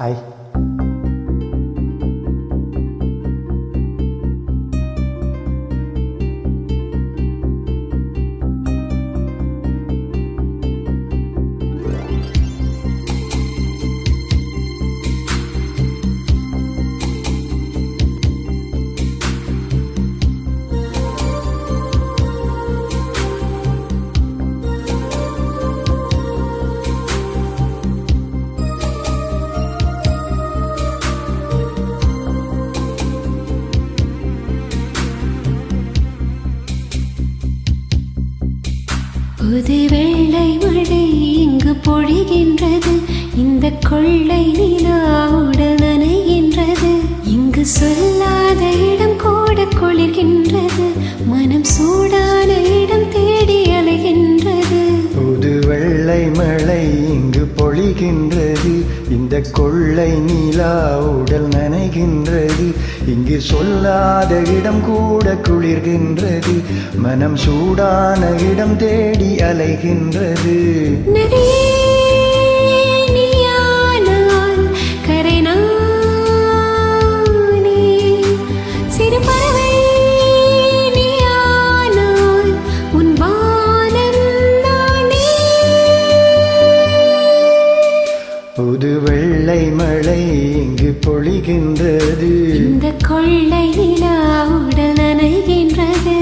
ai? புது வெள்ளை மழை இங்கு பொழிகின்றது. இந்த கொள்ளை நிலா உடல் நனைகின்றது இங்கு சொல்லாத இடம் கூட கொள்ளை நிலா உடல் நனைகின்றது. இங்கு சொல்லாத இடம் கூட குளிர்கின்றது. மனம் சூடான இடம் தேடி அலைகின்றது. நதியே வெள்ளை மழை இங்கு பொழிகின்றது. இந்த கொள்ளையிலா உடல் நனைகின்றது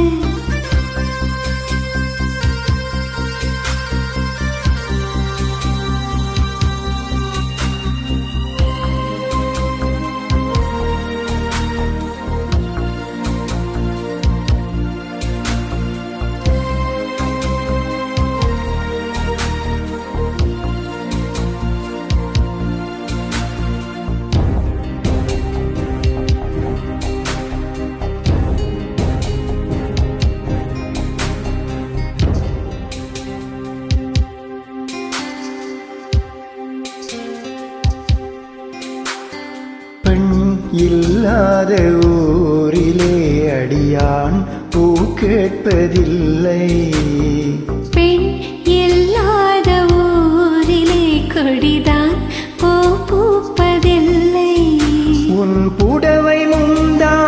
இல்லாத ஊரிலே அடியான் பூ கேட்பதில்லை பெண் இல்லாத ஊரிலே கொடிதான் பூ பூப்பதில்லை. உன் புடவை முந்தானை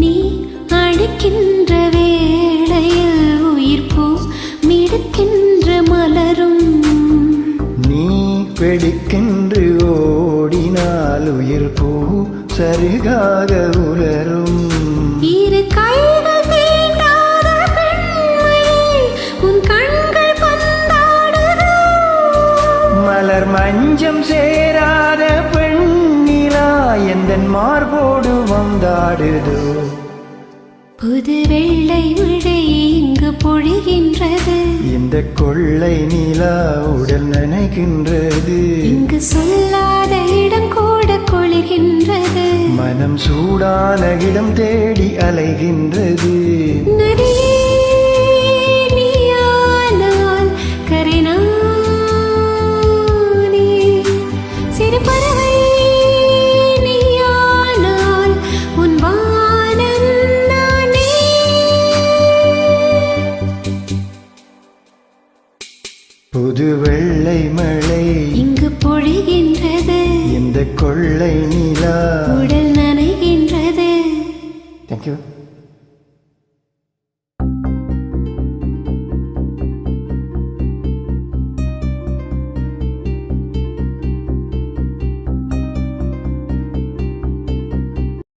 நீ அழைக்கின்ற வேளையில் உயிர் பூ மிடுக்கின்ற மலரும். நீ வெடிக்கென்று ஓடினால் உயிர் பூ சருகாக உலரும். இரு கைகள் தீண்டாத பெண்மையை உன் கண்கள் பந்தாடுதோ. மலர் மஞ்சம் சேராத எந்தன் மார்போடு வந்தாடுதோ. புது வெள்ளை மழை இங்கு பொழிகின்றது. இந்த கொள்ளை நிலா உடல் நனைகின்றது. இங்கு சொல்லாத இடம் கூட கொள்கின்றது மனம் சூடான இடம் தேடி அலைகின்றது. நதியே கொள்ளை நிலா. உடல் நனைகின்றது. தேங்க்யூ